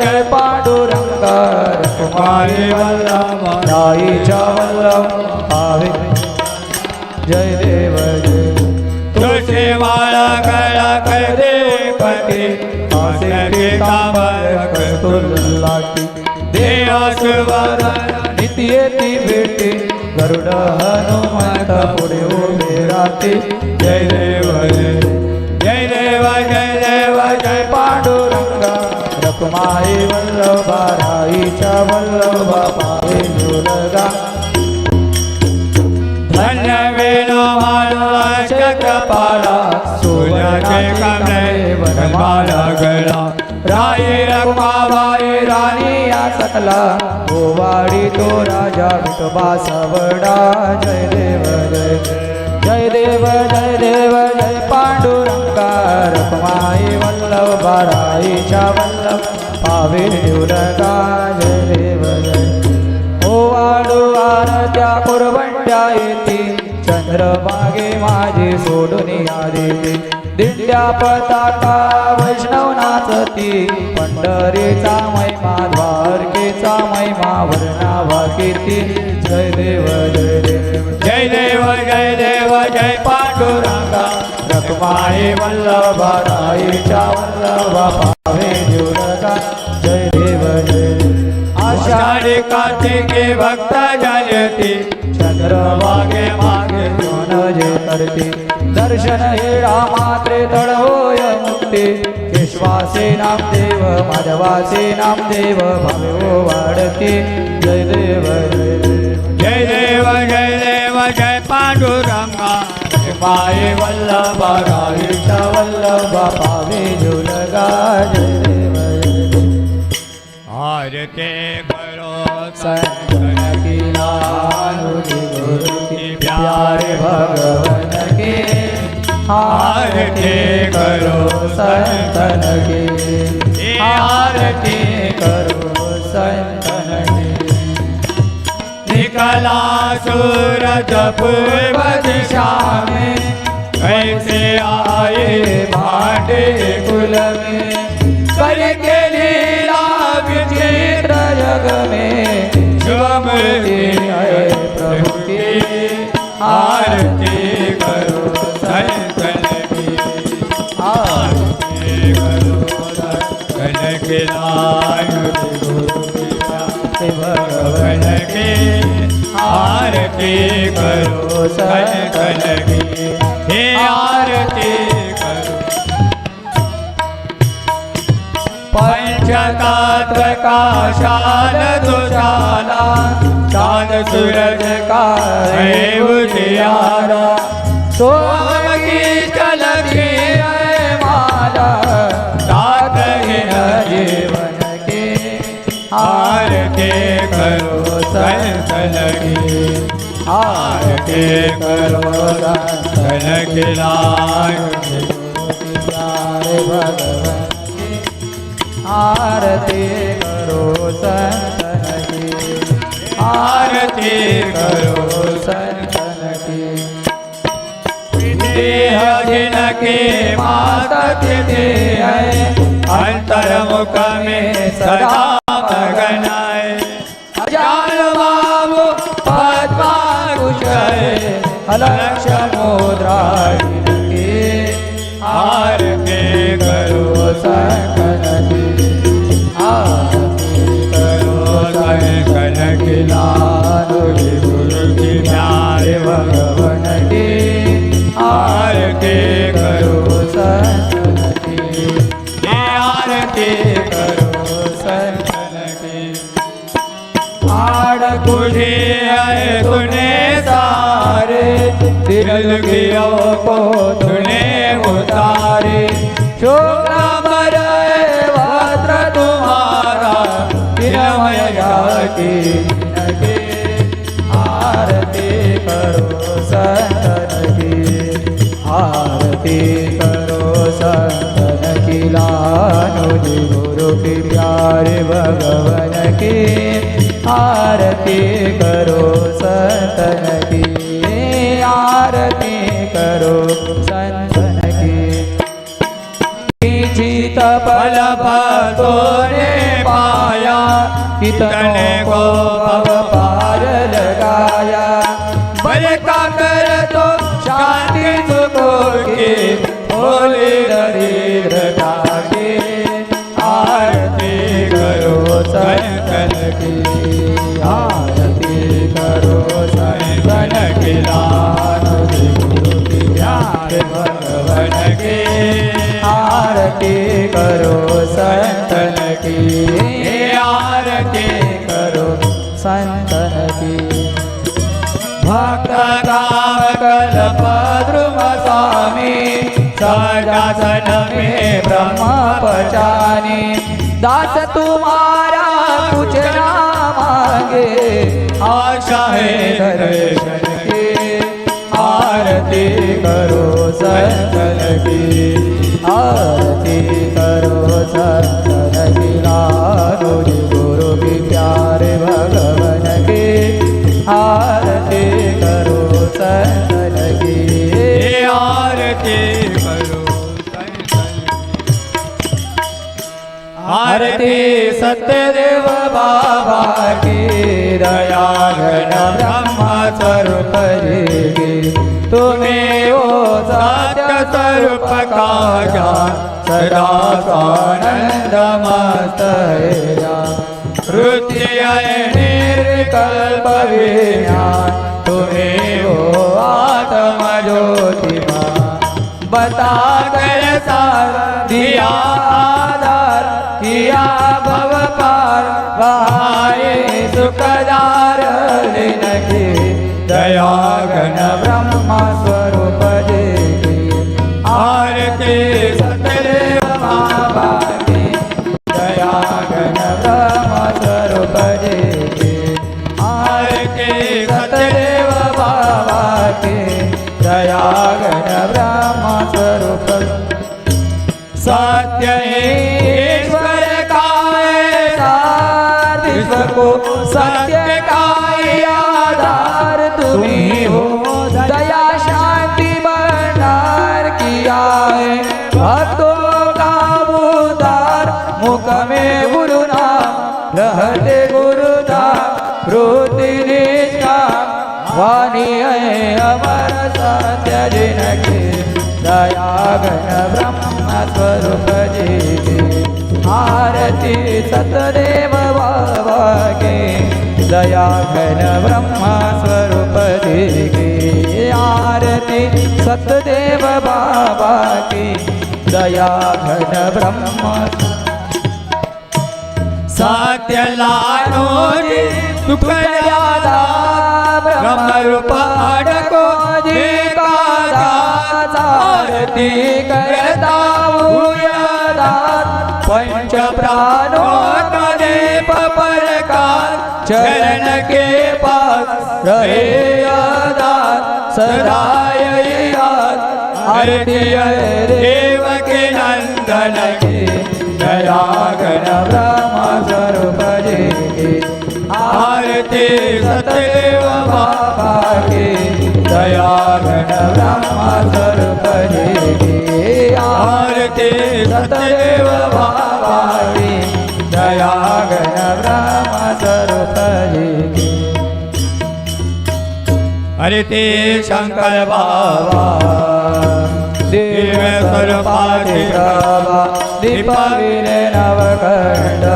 जय पांडुरंग कुमारी वल्लभ राईच्या वल्लभ। भावे जय देव जय। करे पती। तुल्लाटी नित्येती भेटे गरुड हनुमंत जय जय देव जय देव जय। वल्लभा राईच्या वल्लभा पावे दुर्गा धन्य वेणो माला चक्रपाला सूर्य के कमळे वनमाला गळा। राई रखमाबाई राणी या सकला गोवाडी तो राजा विठोबा सवडा जय देव, जय जय देव जय देव, जय पांडुरंगा। रखमाई वल्लभ बाराईच्या वल्लभ पावे देवराज जय देव जय ओवाडू हो आरत्या कुरवंट्या येती. चंद्रभागे माझे सोडून या देते. दिंड्या पताका वैष्णव नाचती पंढरीचा महिमा द्वारकेचा महिमा वर्णावा कीर्ती जय देव जय देव जय देव जय देव जय पांडुरंगा. रखमाई वल्लभा राईच्या वल्लभा पावे दुर्गा देव. आषाढी कार्तिके भक्त जयती चंद्रभागे मागे दोन जे करते दर्शन हे रामात्रे तळ होय मुक्ती। केशवासे नामदेव माधवासे नामदेव भावे ओ वाढते जय देव जय देव। जय देव जय देव पांडुरंगा। माये वल्लभा राईचा वल्लभा पावे जुलगा। जय देव आरते करो संतन की गुरु की प्यारे भगवन के आरती करो संतन की आरती करो संतन के निकला सूरज पूर्व दिशा में कैसे आए भाटे कुल में? करके जग में शुभमूर्ति है प्रभु की आरती करो संतन की आरती करो संतन के भगवन की आरती करो संतन की का शान दुशाला चाँद सूरज का है उजियारा सोम की झलकी है माला साथ है जीवन के करो संतन की आरती करो की लायु प्यारे भगवन। की आरती करो संतन की आरती करो संतन की देह जिनके मातक दे है अंतर्मुख में सदा मगन है अजान बाबू, पद्मा कुश अलक्ष के करो संतन दिल गियो को तूने उतारे शोभा मरे वस्त्र तुम्हारा विनमय जाके के आरती करो संतन की आरती करो संतन की लानो जी गुरु की प्यारे भगवन ભક્તોને પાયા. કીર્તને કો काम कल्प ध्रुव स्वामी सजासन में ब्रह्म पचानी दास तुम्हारा कुछ ना मांगे आशा है दर्शन की, आरती करो संतन की। आरती करो संतन की लालो आरती सत्यदेव बाबा की दया घन ब्रह्म स्वरूप तुम्हें वो सत्य स्वरूप का सदा स्वानंद मस्त हृदय निर्कल्प विज्ञान तुम्हें वो आत्म ज्योतिमा। बता कर दिया किया भव पार बहाए सुखदार की दया घन ब्रह्म स्वरूप जी आर के सतदेव की दया घन ब्रह्म स्वरूप जी की आरती सतदेव बाबा की दया घन ब्रह्म स्वरूप। सत्य को सत्य का आधार तुम्ही हो। दया शांति भंडार किया है। भक्तों का उद्धार मुख में गुरु नाम रहते गुरु धाम रोति वाणी है अमर सत्य जिन के दया घन ब्रह्म स्वरूप जी। आरती सतदेव के दया घन ब्रह्म स्वरूप के आरती सतदेव बाबा की। दया घन ब्रह्म। सत्य लानो दुख ब्रह्म रूप आरती करता पंच प्राणों पास रहे आदात सदा यही याद आरती है देव के नंदन की दया गण ब्रह्म स्वरूप जी की आरती सतदेव बाबा की दया घन ब्रह्म स्वरूप जी की आरती सतदेव बाबा हरे ते शंकर बाबा दिव्य स्वरूपाचे प्रभा दीपविले नवकंड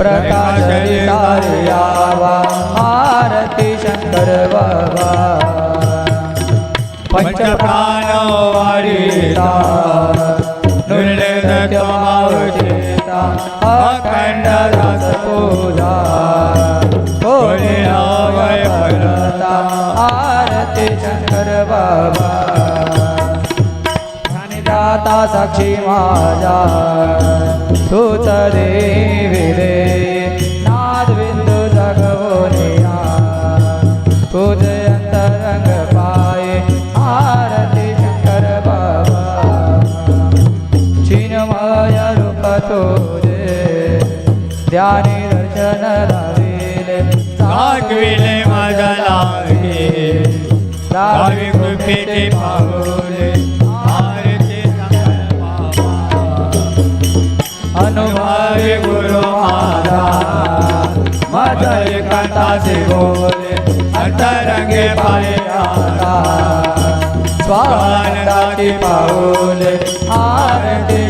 प्रकाश यावा आरती शंकर बाबा पंच प्राण वारिता निर्णयता अखंड रस पूजा कोणी अवय फलता आरती शंकर बाबा। दाता साक्षी माझा तूच देवी दे नाद बिंदू जगवोनिया तुझे अंतरंग पाय आरती शंकर बाबा। चिन्मय रूप तुझे। ध्यानी दर्शन दाविले दाखविले दावी कृपेचे पावले आरती अनुभवी गुरु माझा माझा एकांताचे बोले, अंतरंगे पाये आता स्वानंदाची पाऊले आरती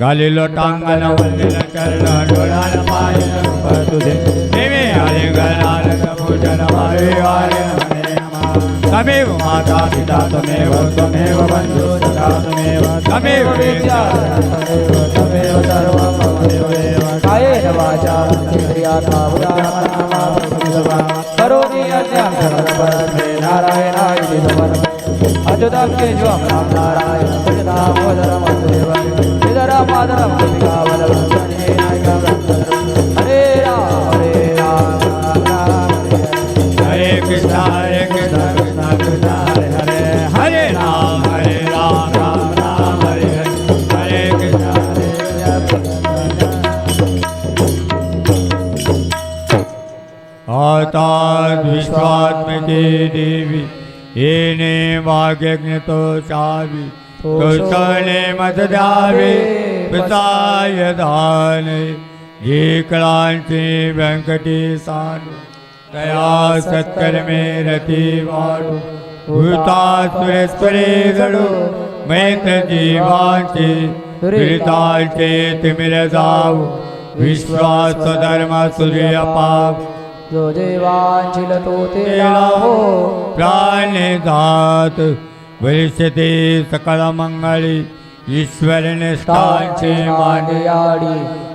गालिलो टांगण वंदिल कर्ण डोळान पायल तुझे देवी आलिंगनाल पूजन वारे वारे म्हणे तमेव माता पिता तमेव त्वमेव बंधु सखा तमेव तमेव विद्या तमेव तमेव सर्वं मम देवदेव कायेन वाचा क्रियाथा उदाहरणा करोमि यज्ञं सर्वपरस्मै नारायणाय समर्पयामि अच्युतं केशवं राम नारायण भजतामोदरं वसुदेवं राम हरे हरे हरे कृष्ण हरे कृष्ण कृष्ण कृष्ण हरे हरे हरे राम हरे राम राम राम हरे हरे हरे कृष्ण आताद विश्वात्मके देवी येने भाग्यज्ञ तो सावी પુષ્કળને મતદાવે પિતાય દાને જે ક્રાંતિ વેંકટી સાનુ કયા સત્કર્મે રતિ વાળું ભૂતા સુરેશ્વરે ગળો મૈત જીવાંચે પિતાચે તિમિર જાવ વિશ્વાસ ધર્મ સૂર્ય પાપ જો જીવાંચિલતો તેરા હો પ્રાણ ધાત हो प्राणे जात वरिष्यते सकळ मंगळी ईश्वर निष्ठांचे माने मानियाडी